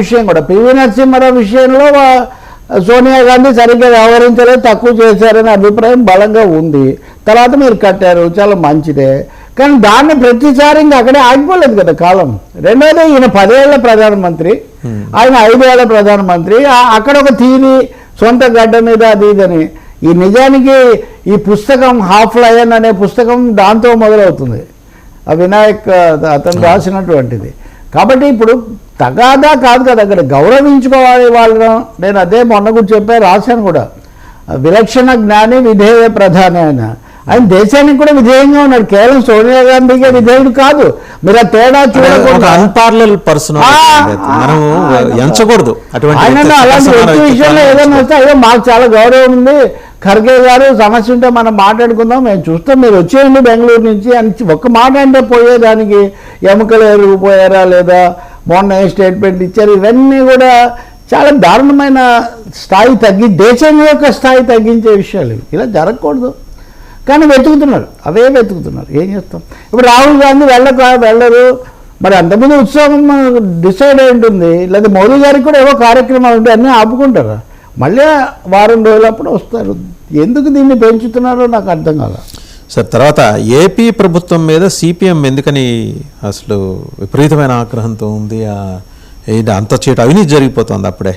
విషయం కూడా. పివి నరసింహారావు విషయంలో సోనియా గాంధీ సరిగ్గా వ్యవహరించలేదు తక్కువ చేశారనే అభిప్రాయం బలంగా ఉంది. తర్వాత మీరు కట్టారు చాలా మంచిదే. కానీ దాన్ని ప్రతిసారి ఇంకా అక్కడే ఆగిపోలేదు కదా కాలం. రెండోది ఈయన పదేళ్ళ ప్రధానమంత్రి ఆయన ఐదేళ్ళ ప్రధానమంత్రి అక్కడ ఒక తీరి సొంత గడ్డ మీద అది ఇదని. ఈ నిజానికి ఈ పుస్తకం హాఫ్ లయన్ అనే పుస్తకం దాంతో మొదలవుతుంది. ఆ వినాయక్ అతను రాసినటువంటిది. కాబట్టి ఇప్పుడు తగాదా కాదు కదా అక్కడ గౌరవించుకోవాలి వాళ్ళను. నేను అదే మొన్న కూడా చెప్పా రాశాను కూడా. విలక్షణ జ్ఞాని విధేయ ప్రధాని ఆయన దేశానికి కూడా విధేయంగా ఉన్నాడు. కేవలం సోనియా గాంధీకే విధేయుడు కాదు. మీరు ఆ తేడా అంటే ఒక చూడకుండా అన్పార్లల్ పర్సన్ ఆ, మనము ఎంచకూడదు ఆయన అలాంటి వ్యక్తి విషయంలో. ఏదైనా వస్తే అయ్యో మాకు చాలా గౌరవం ఉంది. ఖర్గే గారు సమస్య ఉంటే మనం మాట్లాడుకుందాం. మేము చూస్తాం. మీరు వచ్చేయండి బెంగళూరు నుంచి అని ఒక్క మాట అంటే పోయేదానికి ఎముకలు ఎరిగిపోయారా లేదా? మొన్న ఏ స్టేట్మెంట్ ఇచ్చారు? ఇవన్నీ కూడా చాలా దారుణమైన స్థాయి తగ్గి దేశం యొక్క స్థాయి తగ్గించే విషయాలు. ఇలా జరగకూడదు. కానీ వెతుకుతున్నారు. అవే వెతుకుతున్నారు. ఏం చేస్తాం? ఇప్పుడు రాహుల్ గాంధీ వెళ్ళక వెళ్ళరు. మరి అంతకుముందు ఉత్సవం డిసైడ్ అయి ఉంటుంది. లేదా మోదీ గారికి కూడా ఏవో కార్యక్రమాలు ఉంటాయి అన్నీ ఆపుకుంటారా? మళ్ళీ వారం రోజులప్పుడు వస్తారు. ఎందుకు దీన్ని పెంచుతున్నారో నాకు అర్థం కాదు సార్ తర్వాత ఏపీ ప్రభుత్వం మీద సిపిఎం ఎందుకని అసలు విపరీతమైన ఆగ్రహంతో ఉంది? అంత చీట అవినీతి జరిగిపోతుంది అప్పుడే.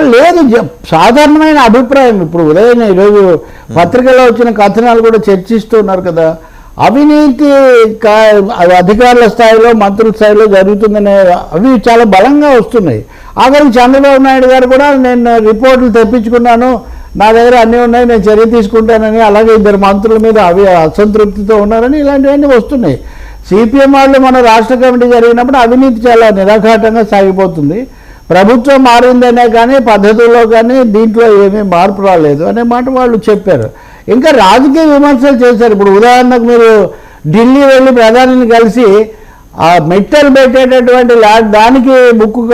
లేదు. జ- సాధారణమైన అభిప్రాయం. ఇప్పుడు ఉదయం ఈరోజు పత్రికలో వచ్చిన కథనాలు కూడా చర్చిస్తున్నారు కదా. అవినీతి అది అధికారుల స్థాయిలో మంత్రుల స్థాయిలో జరుగుతుందనే అవి చాలా బలంగా వస్తున్నాయి. ఆఖరికి చంద్రబాబు నాయుడు గారు కూడా నేను రిపోర్టులు తెప్పించుకున్నాను. నా దగ్గర అన్నీ ఉన్నాయి నేను చర్య తీసుకుంటానని అలాగే ఇద్దరు మంత్రుల మీద అవి అసంతృప్తితో ఉన్నారని ఇలాంటివన్నీ వస్తున్నాయి. సిపిఎం వాళ్ళు మన రాష్ట్ర కమిటీ జరిగినప్పుడు అవినీతి చాలా నిరాఘాటంగా సాగిపోతుంది. ప్రభుత్వం మారిందనే కానీ పద్ధతుల్లో కానీ దీంట్లో ఏమీ మార్పు రాలేదు అనే మాట వాళ్ళు చెప్పారు. ఇంకా రాజకీయ విమర్శలు చేశారు. ఇప్పుడు ఉదాహరణకు మీరు ఢిల్లీ వెళ్ళి ప్రధానిని కలిసి ఆ మెట్టలు పెట్టేటటువంటి లా- దానికి బుక్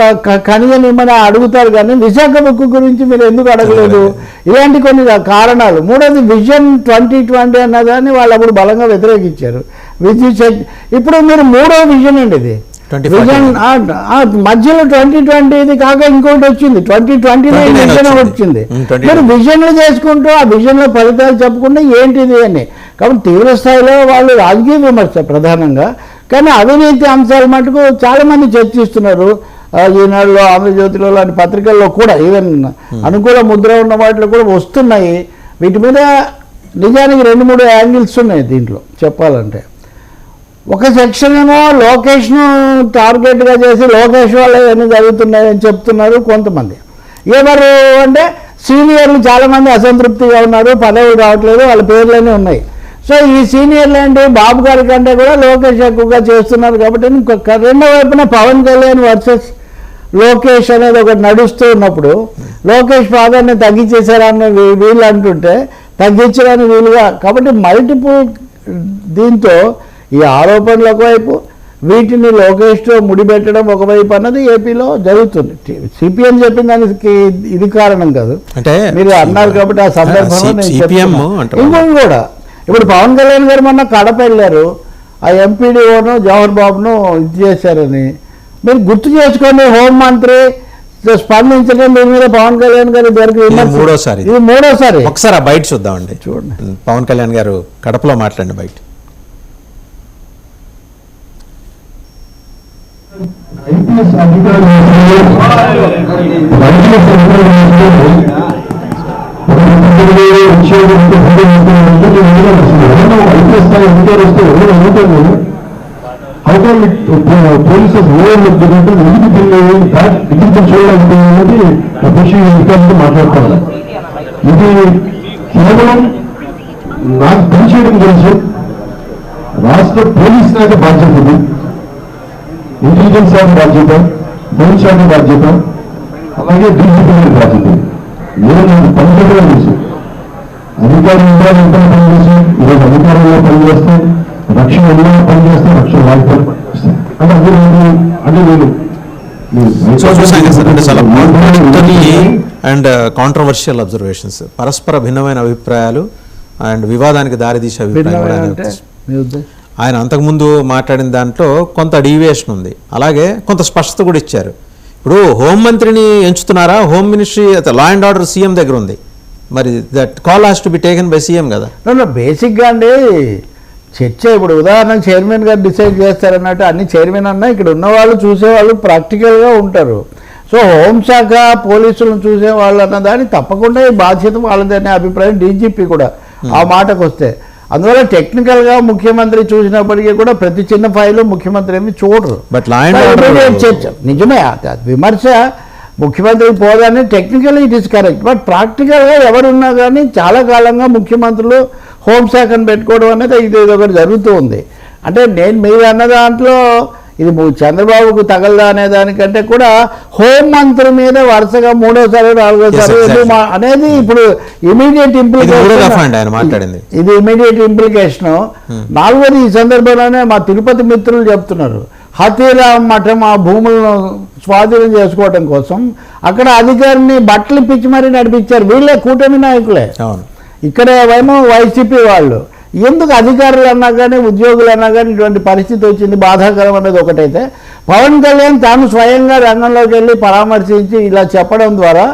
కనియనిమ్మని అడుగుతారు కానీ విశాఖ బుక్ గురించి మీరు ఎందుకు అడగలేదు? ఇలాంటి కొన్ని కారణాలు. మూడోది విజన్ ట్వంటీ ట్వంటీ అన్నదాన్ని వాళ్ళు అప్పుడు బలంగా వ్యతిరేకించారు. విద్యుత్ ఇప్పుడు మీరు మూడో విజన్ అండి ఇది. 2040. విజన్ ఆ- ఆ మధ్యలో ట్వంటీ ట్వంటీ ఇది కాక ఇంకోటి వచ్చింది. ట్వంటీ ట్వంటీ 29 విజన్ వచ్చింది. వచ్చింది. ఉమ్, 29. మీరు విజన్లు చేసుకుంటూ ఆ విజన్లో ఫలితాలు చెప్పుకుంటే ఏంటిది అని. కాబట్టి తీవ్ర స్థాయిలో వాళ్ళు రాజకీయ విమర్శ ప్రధానంగా కానీ అవినీతి అంశాలు మటుకు చాలా మంది చర్చిస్తున్నారు ఈనాడులో ఆంధ్రజ్యోతిలో లాంటి పత్రికల్లో కూడా ఈవెన్ అనుకూల ముద్ర ఉన్న వాటిలో కూడా వస్తున్నాయి. వీటి మీద నిజానికి రెండు మూడు యాంగిల్స్ ఉన్నాయి దీంట్లో చెప్పాలంటే. ఒక సెక్షన్ ఏమో లోకేష్ను టార్గెట్గా చేసి లోకేష్ వల్ల ఇవన్నీ జరుగుతున్నాయని చెప్తున్నారు కొంతమంది. ఎవరు అంటే సీనియర్లు చాలామంది అసంతృప్తిగా ఉన్నారు పదవులు రావట్లేదు వాళ్ళ పేర్లనే ఉన్నాయి. సో ఈ సీనియర్లు ఏంటి? బాబు గారి కంటే కూడా లోకేష్ ఎక్కువగా చేస్తున్నారు కాబట్టి ఇంకొక రెండో వైపున పవన్ కళ్యాణ్ వర్సెస్ లోకేష్ అనేది ఒకటి నడుస్తూ ఉన్నప్పుడు లోకేష్ ఫాదర్ని తగ్గించేశారని వీ- వీళ్ళు అంటుంటే తగ్గించడానికి వీలుగా కాబట్టి మల్టిపుల్ దీంతో ఈ ఆరోపణలు ఒకవైపు వీటిని లోకేష్తో ముడిపెట్టడం ఒకవైపు అన్నది ఏపీలో జరుగుతుంది. సిపిఎం చెప్పిన దానికి ఇది కారణం కాదు. అంటే మీరు అన్నారు కాబట్టి ఆ సందర్భంలో కూడా. ఇప్పుడు పవన్ కళ్యాణ్ గారు మొన్న కడప వెళ్ళారు. ఆ ఎంపీడీఓను జవహర్ బాబును ఇది చేశారని. మీరు గుర్తు చేసుకోండి హోంమంత్రి స్పందించడం దీని మీద పవన్ కళ్యాణ్ గారి దగ్గరికి విమర్శ- మూడోసారి. ఇది మూడోసారి. ఒకసారి బయట చూద్దామండి. చూడండి. పవన్ కళ్యాణ్ గారు కడపలో మాట్లాడండి బయట. ఐపీఎస్ అధికారులు ఐపీఎస్ ఐపీఎస్ స్థాయి అధికారి వస్తే ఎవరు అడుగుతారు హౌ కెన్ పోలీసెస్ ఓవర్ ఎందుకు దీన్ని బ్యాక్ డిజిటల్ చూడడానికి అఫీషియల్ అధికారులతో మాట్లాడతారు ఇది కేవలం నాకు పనిచేయడం తెలుసు రాష్ట్ర పోలీస్ శాఖ బాధ్యత ఇంటెలిజెన్స్ శాఖ బాధ్యత శాఖ బాధ్యత అలాగే డీజీపీ బాధ్యత నేను పనిచేయడం తెలుసు. అధికారం ఉండాలి ఎంత పనిచేసి ఈరోజు అధికారంలో పనిచేస్తే రక్షణ ఉన్నా పనిచేస్తే రక్షణ లేకపోతే పనిచేస్తే. అంటే అది నేను అంటే నేను చూసాం అండ్ కాంట్రవర్షియల్ అబ్జర్వేషన్స్ పరస్పర భిన్నమైన అభిప్రాయాలు అండ్ వివాదానికి దారితీసే అభిప్రాయం కూడా భిన్నమైన ఆయన అంతకుముందు మాట్లాడిన దాంట్లో కొంత డీవియేషన్ ఉంది. అలాగే కొంత స్పష్టత కూడా ఇచ్చారు. ఇప్పుడు హోంమంత్రిని ఎంచుతున్నారా? Home ministry law and order CM దగ్గర ఉంది. మరి that call has to be taken by CM కదా. బేసిక్గా అండి చర్చ ఇప్పుడు ఉదాహరణ చైర్మన్ గారు డిసైడ్ చేస్తారన్నట్టు అన్ని చైర్మన్ అన్నా ఇక్కడ ఉన్నవాళ్ళు చూసేవాళ్ళు ప్రాక్టికల్గా ఉంటారు. సో హోంశాఖ పోలీసులను చూసేవాళ్ళు అన్న దాన్ని తప్పకుండా ఈ బాధ్యత వాళ్ళదనే అభిప్రాయం డీజీపీ కూడా. ఆ మాటకు వస్తే అందువల్ల టెక్నికల్గా ముఖ్యమంత్రి చూసినప్పటికీ కూడా ప్రతి చిన్న ఫైలు ముఖ్యమంత్రి ఏమి చూడరు. Immediate చర్చ నిజమే విమర్శ ముఖ్యమంత్రి పోదని technical it is correct but ప్రాక్టికల్గా ఎవరున్నా కానీ చాలా కాలంగా ముఖ్యమంత్రులు హోంశాఖను పెట్టుకోవడం అనేది ఇది ఇది ఒకటి జరుగుతూ ఉంది. అంటే నేను మీరు అన్న దాంట్లో ఇది చంద్రబాబుకు తగలదా అనే దానికంటే కూడా హోం మంత్రి మీద వరుసగా మూడోసారి నాలుగోసారి అనేది ఇప్పుడు ఇమీడియట్ ఇంప్లికేషన్ మాట్లాడింది. ఇది ఇమీడియట్ ఇంప్లికేషన్ నాలుగోది ఈ సందర్భంలోనే మా తిరుపతి మిత్రులు చెప్తున్నారు. హతీరామ్ మఠం ఆ భూములను స్వాధీనం చేసుకోవడం కోసం అక్కడ అధికారిని బట్టలు పిచ్చి మరీ నడిపించారు. వీళ్ళే కూటమి నాయకులే. ఇక్కడ ఏమో వైసీపీ వాళ్ళు. ఎందుకు అధికారులు అన్నా కానీ ఉద్యోగులు అన్నా కానీ ఇటువంటి పరిస్థితి వచ్చింది? బాధాకరం అనేది ఒకటైతే పవన్ కళ్యాణ్ తాను స్వయంగా రంగంలోకి వెళ్ళి పరామర్శించి ఇలా చెప్పడం ద్వారా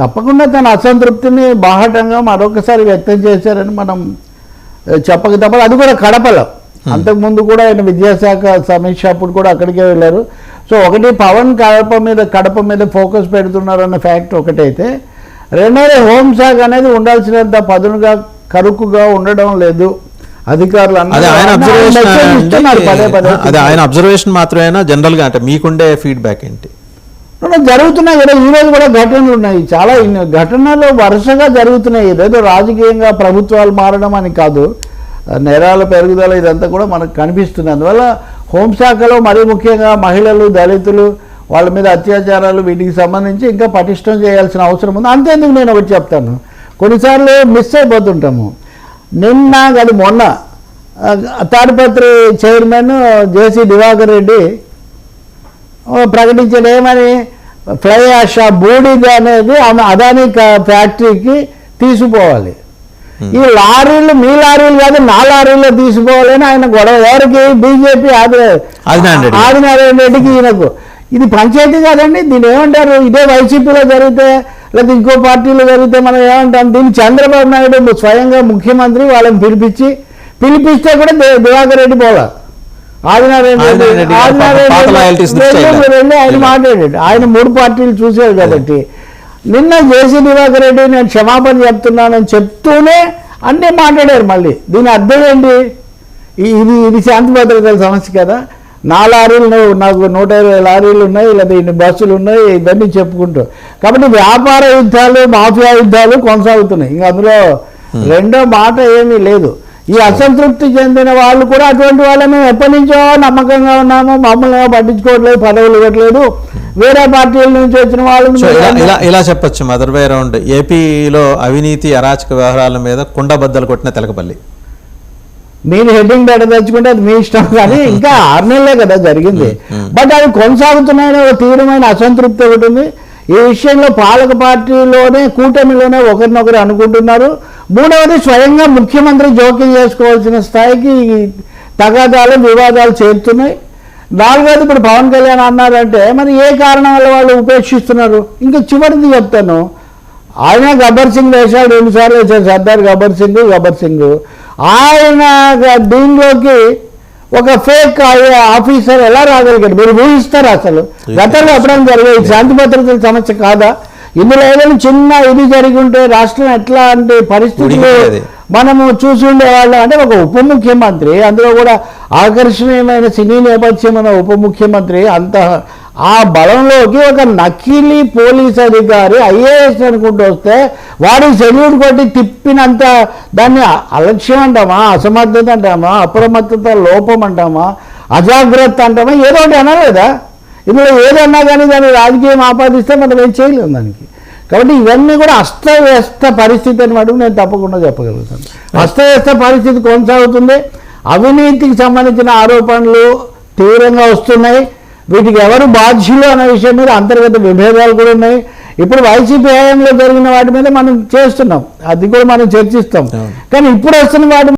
తప్పకుండా తన అసంతృప్తిని బాహటంగా మరొకసారి వ్యక్తం చేశారని మనం చెప్పక తప్పదు. అది కూడా కడపలో. అంతకుముందు కూడా ఆయన విద్యాశాఖ సమీక్ష అప్పుడు కూడా అక్కడికే వెళ్ళారు. సో ఒకటి పవన్ కడప మీద కడప మీద ఫోకస్ పెడుతున్నారు అన్న ఫ్యాక్ట్ ఒకటైతే రెండోది హోంశాఖ అనేది ఉండాల్సినంత పదునుగా కరుకుగా ఉండడం లేదు. అధికారులు. అదే ఆయన అబ్జర్వేషన్ మాత్రమేనా? జనరల్గా అంటే మీకుండే ఫీడ్బ్యాక్ ఏంటి? జరుగుతున్నాయి కదా. ఈ రోజు కూడా ఘటనలు ఉన్నాయి. చాలా ఘటనలు వరుసగా జరుగుతున్నాయి. ఏదో రాజకీయంగా ప్రభుత్వాలు మారడం అని కాదు. నేరాల పెరుగుదల ఇదంతా కూడా మనకు కనిపిస్తుంది. అందువల్ల హోంశాఖలో మరీ ముఖ్యంగా మహిళలు దళితులు వాళ్ళ మీద అత్యాచారాలు వీటికి సంబంధించి ఇంకా పటిష్టం చేయాల్సిన అవసరం ఉంది. అంతేందుకు నేను ఒకటి చెప్తాను. కొన్నిసార్లు మిస్ అయిపోతుంటాము. నిన్న అది మొన్న తాడిపత్రి చైర్మన్ జేసీ దివాకర్ రెడ్డి ప్రకటించాడు ఏమని? ఫ్లై యాష్ ఆ బూడిద అనేది ఆమె అదాని ఫ్యాక్టరీకి తీసుకుపోవాలి. ఈ లారీలు మీ లారీలు కాదు నా లారీలో తీసుకోవాలని ఆయన గొడవ. ఎవరికి? బీజేపీ ఆది. ఆదినారాయణ రెడ్డికి ఈయనకు. ఇది పంచాయతీ కాదండి దీన్ని ఏమంటారు? ఇదే వైసీపీలో జరిగితే లేదా ఇంకో పార్టీలో జరిగితే మనం ఏమంటాం? దీన్ని చంద్రబాబు నాయుడు స్వయంగా ముఖ్యమంత్రి వాళ్ళని పిలిపించి పిలిపిస్తే కూడా దివాకర్ రెడ్డి పోలా. ఆదినారాయణ రెడ్డి ఆదినారాయణ. వెళ్ళి ఆయన మాట్లాడాడు. ఆయన మూడు పార్టీలు చూశారు కాబట్టి. నిన్న జేసీ దివాకర్ రెడ్డి నేను క్షమాపణ చెప్తున్నానని చెప్తూనే అన్నీ మాట్లాడారు మళ్ళీ. దీని అర్థం ఏంటి? ఇది ఇది శాంతి భద్రతల సమస్య కదా. నా లారీలు ఉన్నాయి, నాకు నూట ఇరవై లారీలు ఉన్నాయి లేదా ఇన్ని బస్సులు ఉన్నాయి ఇవన్నీ చెప్పుకుంటూ. కాబట్టి వ్యాపార యుద్ధాలు మాఫియా యుద్ధాలు కొనసాగుతున్నాయి. ఇంకా అందులో రెండో మాట ఏమీ లేదు. ఈ అసంతృప్తి చెందిన వాళ్ళు కూడా అటువంటి వాళ్ళ మేము ఎప్పటి నుంచో నమ్మకంగా ఉన్నాము మమ్మల్ని పట్టించుకోవట్లేదు పదవులు ఇవ్వట్లేదు. వేరే పార్టీల నుంచి వచ్చిన మీరు ఇలా ఇలా చెప్పొచ్చు మదర్ వే రౌండ్ ఏపీలో అవినీతి అరాచక వ్యవహారాల మీద కుండబద్దలు కొట్టిన తెలకపల్లి. మీరు హెడ్డింగ్ పెట్టదలుచుకుంటే అది మీ ఇష్టం కానీ ఇంకా ఆరు నెలలే కదా జరిగింది. బట్ అవి కొనసాగుతున్నాయనే ఒక తీవ్రమైన అసంతృప్తి ఒకటి ఉంది. ఈ విషయంలో పాలక పార్టీలోనే కూటమిలోనే ఒకరినొకరు అనుకుంటున్నారు. మూడవది స్వయంగా ముఖ్యమంత్రి జోక్యం చేసుకోవాల్సిన స్థాయికి తగాదాలు వివాదాలు చేరుతున్నాయి. నాలుగోది ఇప్పుడు పవన్ కళ్యాణ్ అన్నారంటే మరి ఏ కారణం వల్ల వాళ్ళు ఉపేక్షిస్తున్నారు? ఇంకా చివరిది చెప్తాను. ఆయన గబ్బర్ సింగ్ వేశాడు రెండు సార్లు వేశాడు సర్దార్ గబ్బర్ సింగ్ గబ్బర్ సింగ్. ఆయన దీనిలోకి ఒక ఫేక్ ఆఫీసర్ ఎలా రాగలిగాడు? మీరు ఊహిస్తారు అసలు? గతంలో ఎప్పుడైనా జరిగేది? శాంతి భద్రతల సమస్య కాదా? ఇందులో ఏదైనా చిన్న ఇది జరిగి ఉంటే రాష్ట్రం ఎట్లాంటి పరిస్థితులు. మనము చూసి ఉండేవాళ్ళం అంటే ఒక ఉప ముఖ్యమంత్రి అందులో కూడా ఆకర్షణీయమైన సినీ నేపథ్యం ఉన్న ఉప ముఖ్యమంత్రి అంత ఆ బలంలోకి ఒక నకిలీ పోలీస్ అధికారి ఐఏఎస్ అనుకుంటూ వస్తే వాడి సెల్యూట్ కొట్టి తిప్పినంత దాన్ని అలక్ష్యం అంటామా అసమర్థత అంటామా అప్రమత్తత లోపం అంటామా అజాగ్రత్త అంటామా ఏదో ఒకటి అనలేదా? ఇందులో ఏదన్నా కానీ దాన్ని రాజకీయం ఆపాదిస్తే మనం ఏం చేయలేము దానికి. కాబట్టి ఇవన్నీ కూడా అస్తవ్యస్త పరిస్థితి అని మటుకు నేను తప్పకుండా చెప్పగలుగుతాను. అస్తవ్యస్త పరిస్థితి కొనసాగుతుంది. అవినీతికి సంబంధించిన ఆరోపణలు తీవ్రంగా వస్తున్నాయి. వీటికి ఎవరు బాధ్యులు అనే విషయం మీద అంతర్గత విభేదాలు కూడా ఉన్నాయి. ఇప్పుడు వైసీపీ హయాంలో జరిగిన వాటి మీద మనం చేస్తున్నాం. అది కూడా మనం చర్చిస్తాం. కానీ ఇప్పుడు వస్తున్న వాటి